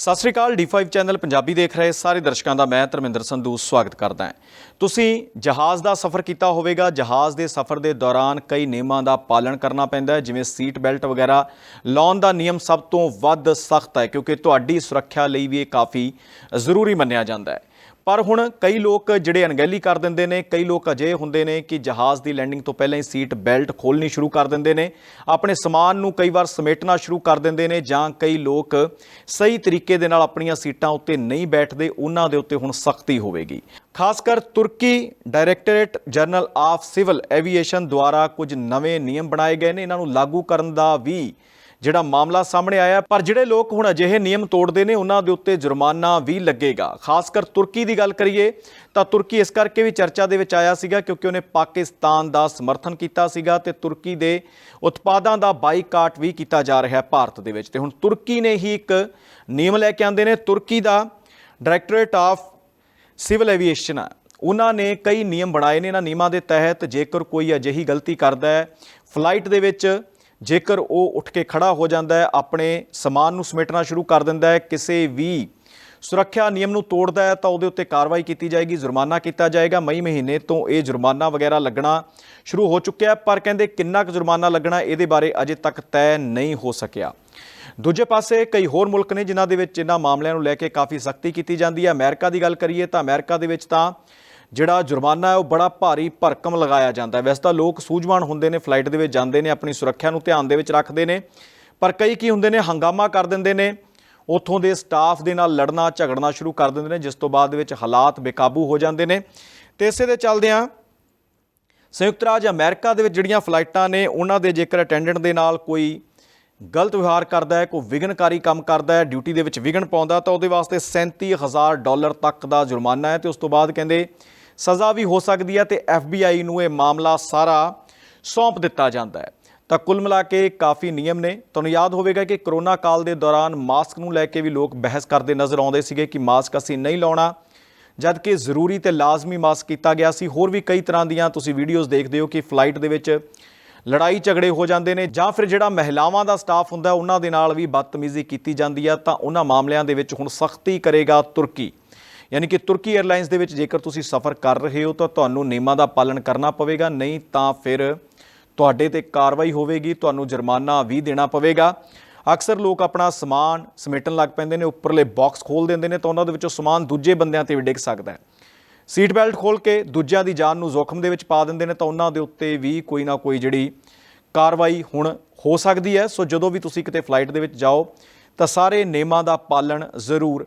ਸਤਿ ਸ੍ਰੀ ਅਕਾਲ D5 channel Punjabi ਦੇਖ ਰਹੇ ਸਾਰੇ ਦਰਸ਼ਕਾਂ ਦਾ ਮੈਂ ਧਰਮਿੰਦਰ ਸੰਧੂ ਸਵਾਗਤ ਕਰਦਾ ਹਾਂ। ਤੁਸੀਂ ਜਹਾਜ਼ ਦਾ ਸਫ਼ਰ ਕੀਤਾ ਹੋਵੇਗਾ। ਜਹਾਜ਼ ਦੇ ਸਫ਼ਰ ਦੇ ਦੌਰਾਨ ਕਈ ਨਿਯਮਾਂ ਦਾ ਪਾਲਣ ਕਰਨਾ ਪੈਂਦਾ ਹੈ, ਜਿਵੇਂ ਸੀਟ ਬੈਲਟ ਵਗੈਰਾ। ਲਾਉਣ ਦਾ ਨਿਯਮ ਸਭ ਤੋਂ ਵੱਧ ਸਖਤ ਹੈ, ਕਿਉਂਕਿ ਤੁਹਾਡੀ ਸੁਰੱਖਿਆ ਲਈ ਵੀ ਇਹ ਕਾਫੀ ਜ਼ਰੂਰੀ ਮੰਨਿਆ ਜਾਂਦਾ ਹੈ। ਪਰ ਹੁਣ ਕਈ ਲੋਕ ਜਿਹੜੇ ਅਣਗਹਿਲੀ ਕਰ ਦਿੰਦੇ ਨੇ, ਕਈ ਲੋਕ ਅਜੇ ਹੁੰਦੇ ਨੇ ਕਿ ਜਹਾਜ਼ ਦੀ ਲੈਂਡਿੰਗ ਤੋਂ ਪਹਿਲਾਂ ਹੀ ਸੀਟ ਬੈਲਟ ਖੋਲਣੀ ਸ਼ੁਰੂ ਕਰ ਦਿੰਦੇ ਨੇ, ਆਪਣੇ ਸਮਾਨ ਨੂੰ ਕਈ ਵਾਰ ਸਮੇਟਣਾ ਸ਼ੁਰੂ ਕਰ ਦਿੰਦੇ ਨੇ ਜਾਂ ਕਈ ਲੋਕ ਸਹੀ ਤਰੀਕੇ ਦੇ ਨਾਲ ਆਪਣੀਆਂ ਸੀਟਾਂ ਉੱਤੇ ਨਹੀਂ ਬੈਠਦੇ, ਉਹਨਾਂ ਦੇ ਉੱਤੇ ਹੁਣ ਸਖਤੀ ਹੋਵੇਗੀ। ਖਾਸ ਕਰ ਤੁਰਕੀ directorate general of civil aviation ਦੁਆਰਾ ਕੁਝ ਨਵੇਂ ਨਿਯਮ ਬਣਾਏ ਗਏ ਨੇ, ਇਹਨਾਂ ਨੂੰ ਲਾਗੂ ਕਰਨ ਦਾ ਵੀ ਜਿਹੜਾ ਮਾਮਲਾ ਸਾਹਮਣੇ ਆਇਆ ਪਰ ਜਿਹੜੇ ਲੋਕ ਹੁਣ ਅਜਿਹੇ ਨਿਯਮ ਤੋੜਦੇ ਨੇ, ਉਹਨਾਂ ਦੇ ਉੱਤੇ ਜੁਰਮਾਨਾ ਵੀ ਲੱਗੇਗਾ। ਖਾਸ ਕਰ ਤੁਰਕੀ ਦੀ ਗੱਲ ਕਰੀਏ, ਤਾਂ ਤੁਰਕੀ ਇਸ ਕਰਕੇ ਵੀ ਚਰਚਾ ਦੇ ਵਿੱਚ ਆਇਆ ਸੀਗਾ, ਕਿਉਂਕਿ ਉਹਨੇ ਪਾਕਿਸਤਾਨ ਦਾ ਸਮਰਥਨ ਕੀਤਾ ਸੀਗਾ ਤੇ ਤੁਰਕੀ ਦੇ ਉਤਪਾਦਾਂ ਦਾ ਬਾਈਕਾਟ ਵੀ ਕੀਤਾ ਜਾ ਰਿਹਾ ਹੈ ਭਾਰਤ ਦੇ ਵਿੱਚ। ਤੇ ਹੁਣ ਤੁਰਕੀ ਨੇ ਹੀ ਇੱਕ ਨਿਯਮ ਲੈ ਕੇ ਆਂਦੇ ਨੇ, ਤੁਰਕੀ ਦਾ ਡਾਇਰੈਕਟੋਰੇਟ ਆਫ ਸਿਵਲ ਐਵੀਏਸ਼ਨ ਆ। ਉਹਨਾਂ ਨੇ ਕਈ ਨਿਯਮ ਬਣਾਏ ਨੇ ਇਹਨਾਂ ਨਿਯਮਾਂ ਦੇ ਤਹਿਤ, ਜੇਕਰ ਕੋਈ ਅਜਿਹੀ ਗਲਤੀ ਕਰਦਾ ਹੈ, ਫਲਾਈਟ ਦੇ ਵਿੱਚ ਜੇਕਰ ਉਹ ਉੱਠ ਕੇ ਖੜਾ ਹੋ ਜਾਂਦਾ ਹੈ, ਆਪਣੇ ਸਮਾਨ ਨੂੰ ਸਮੇਟਣਾ ਸ਼ੁਰੂ ਕਰ ਦਿੰਦਾ ਹੈ, ਕਿਸੇ ਵੀ ਸੁਰੱਖਿਆ ਨਿਯਮ ਨੂੰ ਤੋੜਦਾ ਹੈ, ਤਾਂ ਉਹਦੇ ਉੱਤੇ ਕਾਰਵਾਈ ਕੀਤੀ ਜਾਏਗੀ, ਜੁਰਮਾਨਾ ਕੀਤਾ ਜਾਏਗਾ। ਮਈ ਮਹੀਨੇ ਤੋਂ ਇਹ ਜੁਰਮਾਨਾ ਵਗੈਰਾ ਲੱਗਣਾ ਸ਼ੁਰੂ ਹੋ ਚੁੱਕਿਆ ਪਰ ਕਹਿੰਦੇ ਕਿੰਨਾ ਕੁ ਜੁਰਮਾਨਾ ਲੱਗਣਾ ਇਹਦੇ ਬਾਰੇ ਅਜੇ ਤੱਕ ਤੈਅ ਨਹੀਂ ਹੋ ਸਕਿਆ। ਦੂਜੇ ਪਾਸੇ ਕਈ ਹੋਰ ਮੁਲਕ ਨੇ ਜਿਨ੍ਹਾਂ ਦੇ ਵਿੱਚ ਇਹਨਾਂ ਮਾਮਲਿਆਂ ਨੂੰ ਲੈ ਕੇ ਕਾਫੀ ਸਖਤੀ ਕੀਤੀ ਜਾਂਦੀ ਹੈ। ਅਮਰੀਕਾ ਦੀ ਗੱਲ ਕਰੀਏ ਤਾਂ ਅਮਰੀਕਾ ਦੇ ਵਿੱਚ ਤਾਂ ਜਿਹੜਾ ਜੁਰਮਾਨਾ ਹੈ, ਉਹ ਬੜਾ ਭਾਰੀ ਭਰਕਮ ਲਗਾਇਆ ਜਾਂਦਾ ਹੈ। ਵੈਸੇ ਤਾਂ ਲੋਕ ਸੂਝਵਾਨ ਹੁੰਦੇ ਨੇ, ਫਲਾਈਟ ਦੇ ਵਿੱਚ ਜਾਂਦੇ ਨੇ, ਆਪਣੀ ਸੁਰੱਖਿਆ ਨੂੰ ਧਿਆਨ ਦੇ ਵਿੱਚ ਰੱਖਦੇ ਨੇ। ਪਰ ਕਈ ਕੀ ਹੁੰਦੇ ਨੇ, ਹੰਗਾਮਾ ਕਰ ਦਿੰਦੇ ਨੇ। ਉੱਥੋਂ ਦੇ ਸਟਾਫ ਦੇ ਨਾਲ ਲੜਨਾ, ਝਗੜਨਾ ਸ਼ੁਰੂ ਕਰ ਦਿੰਦੇ ਨੇ, ਜਿਸ ਤੋਂ ਬਾਅਦ ਵਿੱਚ ਹਾਲਾਤ ਬੇਕਾਬੂ ਹੋ ਜਾਂਦੇ ਨੇ। ਤੇ ਇਸੇ ਦੇ ਚੱਲਦਿਆਂ ਸੰਯੁਕਤ ਰਾਜ ਅਮਰੀਕਾ ਦੇ ਵਿੱਚ ਜਿਹੜੀਆਂ ਫਲਾਈਟਾਂ ਨੇ, ਉਹਨਾਂ ਦੇ ਜੇਕਰ ਅਟੈਂਡੈਂਟ ਦੇ ਨਾਲ ਕੋਈ ਗਲਤ ਵਿਵਹਾਰ ਕਰਦਾ ਹੈ, ਕੋਈ ਵਿਘਨਕਾਰੀ ਕੰਮ ਕਰਦਾ ਹੈ, ਡਿਊਟੀ ਦੇ ਵਿੱਚ ਵਿਘਨ ਪਾਉਂਦਾ ਤਾਂ ਉਹਦੇ ਵਾਸਤੇ 37000 ਡਾਲਰ ਤੱਕ ਦਾ ਜੁਰਮਾਨਾ ਹੈ। ਤੇ ਉਸ ਤੋਂ ਬਾਅਦ ਕਹਿੰਦੇ ਸਜ਼ਾ ਵੀ ਹੋ ਸਕਦੀ ਹੈ ਤੇ FBI ਨੂੰ ਇਹ ਮਾਮਲਾ ਸਾਰਾ ਸੌਂਪ ਦਿੱਤਾ ਜਾਂਦਾ ਹੈ। ਤਾਂ ਕੁੱਲ ਮਿਲਾ ਕੇ ਕਾਫੀ ਨਿਯਮ ਨੇ। ਤੁਹਾਨੂੰ ਯਾਦ ਹੋਵੇਗਾ ਕਿ ਕਰੋਨਾ ਕਾਲ ਦੇ ਦੌਰਾਨ ਮਾਸਕ ਨੂੰ ਲੈ ਕੇ ਵੀ ਲੋਕ ਬਹਿਸ ਕਰਦੇ ਨਜ਼ਰ ਆਉਂਦੇ ਸੀਗੇ ਕਿ ਮਾਸਕ ਅਸੀਂ ਨਹੀਂ ਲਾਉਣਾ, ਜਦਕਿ ਜ਼ਰੂਰੀ ਤੇ ਲਾਜ਼ਮੀ ਮਾਸਕ ਕੀਤਾ ਗਿਆ ਸੀ। ਹੋਰ ਵੀ ਕਈ ਤਰ੍ਹਾਂ ਦੀਆਂ ਤੁਸੀਂ ਵੀਡੀਓਜ਼ ਦੇਖਦੇ ਹੋ ਕਿ ਫਲਾਈਟ ਦੇ ਵਿੱਚ ਲੜਾਈ ਝਗੜੇ ਹੋ ਜਾਂਦੇ ਨੇ ਜਾਂ ਫਿਰ ਜਿਹੜਾ ਮਹਿਲਾਵਾਂ ਦਾ ਸਟਾਫ ਹੁੰਦਾ, ਉਹਨਾਂ ਦੇ ਨਾਲ ਵੀ ਬਦਤਮੀਜ਼ੀ ਕੀਤੀ ਜਾਂਦੀ ਆ, ਤਾਂ ਉਹਨਾਂ ਮਾਮਲਿਆਂ ਦੇ ਵਿੱਚ ਹੁਣ ਸਖਤੀ ਕਰੇਗਾ ਤੁਰਕੀ। ਯਾਨੀ ਕਿ ਤੁਰਕੀ 에ਅਰਲਾਈਨਸ ਦੇ ਵਿੱਚ ਜੇਕਰ ਤੁਸੀਂ ਸਫ਼ਰ ਕਰ ਰਹੇ ਹੋ ਤਾਂ ਤੁਹਾਨੂੰ ਨਿਯਮਾਂ ਦਾ ਪਾਲਣ ਕਰਨਾ ਪਵੇਗਾ, ਨਹੀਂ ਤਾਂ ਫਿਰ ਤੁਹਾਡੇ ਤੇ ਕਾਰਵਾਈ ਹੋਵੇਗੀ, ਤੁਹਾਨੂੰ ਜੁਰਮਾਨਾ ਵੀ ਦੇਣਾ ਪਵੇਗਾ। ਅਕਸਰ ਲੋਕ ਆਪਣਾ ਸਮਾਨ ਸਮੇਟਣ ਲੱਗ ਪੈਂਦੇ ਨੇ, ਉੱਪਰਲੇ ਬਾਕਸ ਖੋਲ ਦਿੰਦੇ ਨੇ ਤਾਂ ਉਹਨਾਂ ਦੇ ਵਿੱਚੋਂ ਸਮਾਨ ਦੂਜੇ ਬੰਦਿਆਂ ਤੇ ਵੀ ਡਿੱਗ ਸਕਦਾ ਹੈ। ਸੀਟ ਬੈਲਟ ਖੋਲ ਕੇ ਦੂਜਿਆਂ ਦੀ ਜਾਨ ਨੂੰ ਜ਼ੋਖਮ ਦੇ ਵਿੱਚ ਪਾ ਦਿੰਦੇ ਨੇ ਤਾਂ ਉਹਨਾਂ ਦੇ ਉੱਤੇ ਵੀ ਕੋਈ ਨਾ ਕੋਈ ਜਿਹੜੀ ਕਾਰਵਾਈ ਹੁਣ ਹੋ ਸਕਦੀ ਹੈ। ਸੋ ਜਦੋਂ ਵੀ ਤੁਸੀਂ ਕਿਤੇ ਫਲਾਈਟ ਦੇ ਵਿੱਚ ਜਾਓ ਤਾਂ ਸਾਰੇ ਨਿਯਮਾਂ ਦਾ ਪਾਲਣ ਜ਼ਰੂਰ